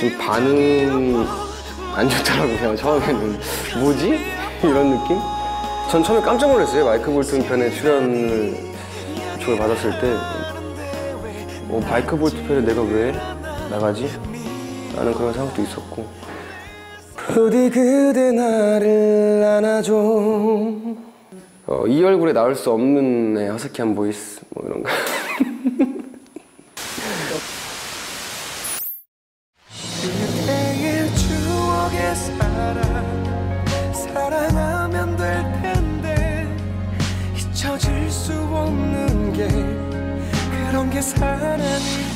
좀 반응이 안 좋더라고요. 처음에는 뭐지? 이런 느낌? 전 처음에 깜짝 놀랐어요. 마이크 볼튼 편에 출연을 요청을 받았을 때 어, 마이크 볼튼 편에 내가 왜 나가지? 라는 그런 생각도 있었고 부디 그대 나를 안아줘 어, 이 얼굴에 나올 수 없는 네, 허스키한 보이스 뭐 이런 거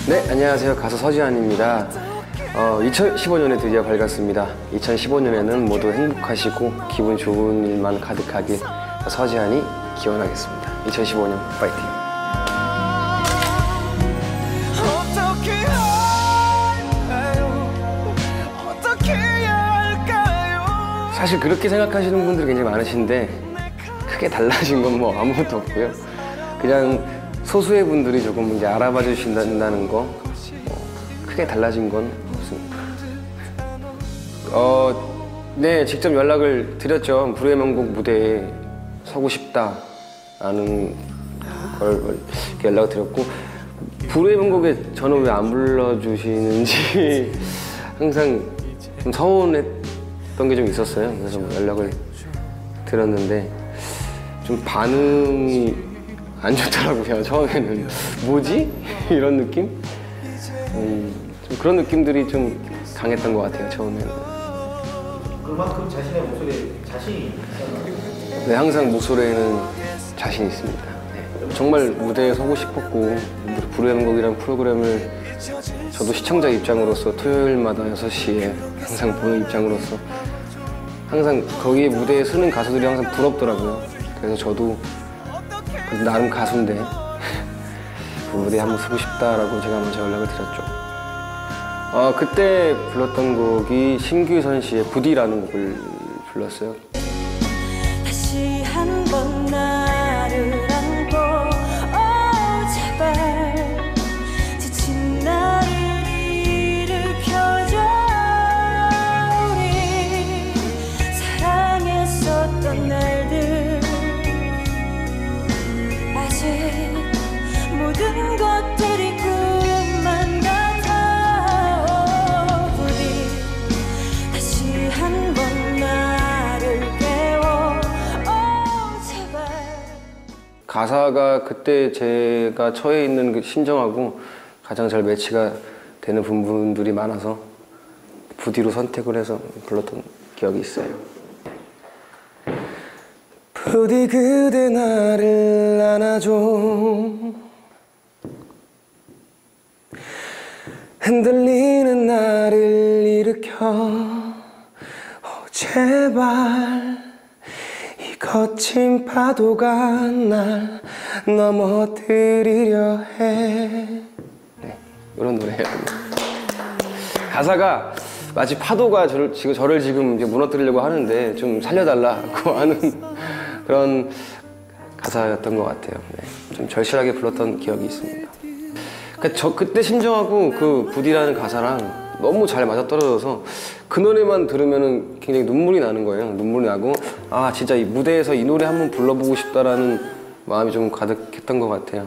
네, 안녕하세요. 가수 서지환입니다. 어, 2015년에 드디어 밝았습니다. 2015년에는 모두 행복하시고 기분 좋은 일만 가득하길 서지환이 기원하겠습니다. 2015년 파이팅! 사실 그렇게 생각하시는 분들이 굉장히 많으신데 크게 달라진 건 뭐 아무것도 없고요. 그냥 소수의 분들이 조금 이제 알아봐 주신다는 거뭐 크게 달라진 건 없습니다. 어, 네, 직접 연락을 드렸죠. 불후의 명곡 무대에 서고 싶다라는 걸 연락을 드렸고 불후의 명곡에 저는 왜 안 불러주시는지 항상 좀 서운했던 게 좀 있었어요. 그래서 뭐 연락을 드렸는데 좀 반응이 안 좋더라고요. 처음에는 뭐지? 이런 느낌? 음, 좀 그런 느낌들이 좀 강했던 것 같아요. 처음에는. 그만큼 자신의 목소리에 자신이 있잖아. 네, 항상 목소리에는 자신 있습니다. 네. 정말 무대에 서고 싶었고 불후의 명곡이라는 프로그램을 저도 시청자 입장으로서 토요일마다 6시에 항상 보는 입장으로서 항상 거기에 무대에 서는 가수들이 항상 부럽더라고요. 그래서 저도 나름 가수인데 그 무대에 한번 서고 싶다라고 제가 먼저 연락을 드렸죠. 어, 그때 불렀던 곡이 신규선 씨의 부디라는 곡을 불렀어요. 다 가사가 그때 제가 처해 있는 그 심정하고 가장 잘 매치가 되는 부분들이 많아서 부디로 선택을 해서 불렀던 기억이 있어요. 부디 그대 나를 안아줘. 흔들리는 나를 일으켜. 오, 제발. 이 거친 파도가 날 넘어뜨리려 해. 네, 이런 노래예요. 가사가 마치 파도가 저를 지금, 저를 지금 무너뜨리려고 하는데 좀 살려달라고 하는 그런 가사였던 것 같아요. 네, 좀 절실하게 불렀던 기억이 있습니다. 그러니까 저 그때 심정하고 그 부디라는 가사랑 너무 잘 맞아떨어져서 그 노래만 들으면은 굉장히 눈물이 나는 거예요. 눈물이 나고 아 진짜 이 무대에서 이 노래 한번 불러보고 싶다라는 마음이 좀 가득했던 것 같아요.